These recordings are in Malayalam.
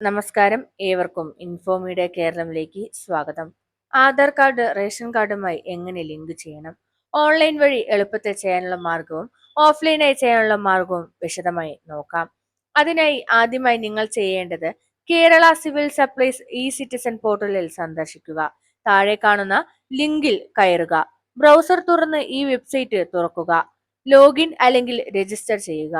നമസ്കാരം. ഏവർക്കും ഇൻഫോമീഡിയ കേരളത്തിലേക്ക് സ്വാഗതം. ആധാർ കാർഡ് റേഷൻ കാർഡുമായി എങ്ങനെ ലിങ്ക് ചെയ്യണം? ഓൺലൈൻ വഴി എളുപ്പത്തിൽ ചെയ്യാനുള്ള മാർഗവും ഓഫ്ലൈനായി ചെയ്യാനുള്ള മാർഗവും വിശദമായി നോക്കാം. അതിനായി ആദ്യമായി നിങ്ങൾ ചെയ്യേണ്ടത് Kerala civil supplies e citizen പോർട്ടലിൽ സന്ദർശിക്കുക. താഴെ കാണുന്ന ലിങ്കിൽ കയറുക. ബ്രൗസർ തുറന്ന് ഈ വെബ്സൈറ്റ് തുറക്കുക. ലോഗിൻ അല്ലെങ്കിൽ രജിസ്റ്റർ ചെയ്യുക.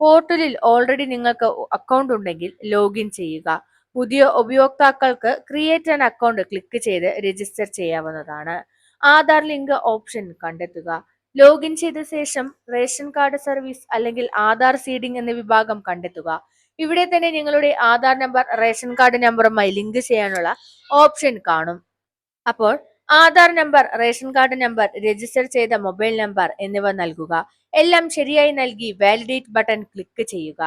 പോർട്ടലിൽ ഓൾറെഡി നിങ്ങൾക്ക് അക്കൗണ്ട് ഉണ്ടെങ്കിൽ ലോഗിൻ ചെയ്യുക. പുതിയ ഉപയോക്താക്കൾക്ക് ക്രിയേറ്റ് ആൻ അക്കൗണ്ട് ക്ലിക്ക് ചെയ്ത് രജിസ്റ്റർ ചെയ്യാവുന്നതാണ്. ആധാർ ലിങ്ക് ഓപ്ഷൻ കണ്ടെത്തുക. ലോഗിൻ ചെയ്ത ശേഷം റേഷൻ കാർഡ് സർവീസ് അല്ലെങ്കിൽ ആധാർ സീഡിംഗ് എന്ന വിഭാഗം കണ്ടെത്തുക. ഇവിടെ തന്നെ നിങ്ങളുടെ ആധാർ നമ്പർ റേഷൻ കാർഡ് നമ്പറുമായി ലിങ്ക് ചെയ്യാനുള്ള ഓപ്ഷൻ കാണും. അപ്പോൾ Aadhaar number ration card number register ചെയ്ത മൊബൈൽ നമ്പർ എന്നിവ നൽകുക. എല്ലാം ശരിയായി നൽകി വാലിഡേറ്റ് ബട്ടൺ ക്ലിക്ക് ചെയ്യുക.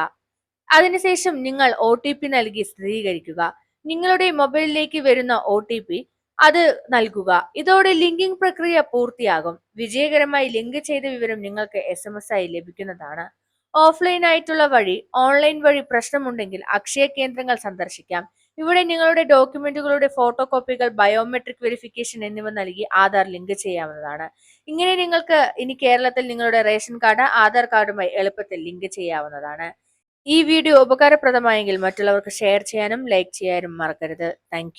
അതിനുശേഷം നിങ്ങൾ ഒ ടി പി നൽകി സ്ഥിരീകരിക്കുക. നിങ്ങളുടെ മൊബൈലിലേക്ക് വരുന്ന ഒ ടി പി അത് നൽകുക. ഇതോടെ ലിങ്കിംഗ് പ്രക്രിയ പൂർത്തിയാകും. വിജയകരമായി ലിങ്ക് ചെയ്ത വിവരം നിങ്ങൾക്ക് എസ് എം എസ് ആയി ലഭിക്കുന്നതാണ്. ഓഫ്ലൈൻ ആയിട്ടുള്ള വഴി ഓൺലൈൻ വഴി പ്രശ്നമുണ്ടെങ്കിൽ അക്ഷയ കേന്ദ്രങ്ങൾ സന്ദർശിക്കാം. ഇവിടെ നിങ്ങളുടെ ഡോക്യുമെന്റുകളുടെ ഫോട്ടോ കോപ്പികൾ ബയോമെട്രിക് വെരിഫിക്കേഷൻ എന്നിവ നൽകി ആധാർ ലിങ്ക് ചെയ്യാവുന്നതാണ്. ഇങ്ങനെ നിങ്ങൾക്ക് ഇനി കേരളത്തിൽ നിങ്ങളുടെ റേഷൻ കാർഡ് ആധാർ കാർഡുമായി എളുപ്പത്തിൽ ലിങ്ക് ചെയ്യാവുന്നതാണ്. ഈ വീഡിയോ ഉപകാരപ്രദമായെങ്കിൽ മറ്റുള്ളവർക്ക് ഷെയർ ചെയ്യാനും ലൈക്ക് ചെയ്യാനും മറക്കരുത്. താങ്ക്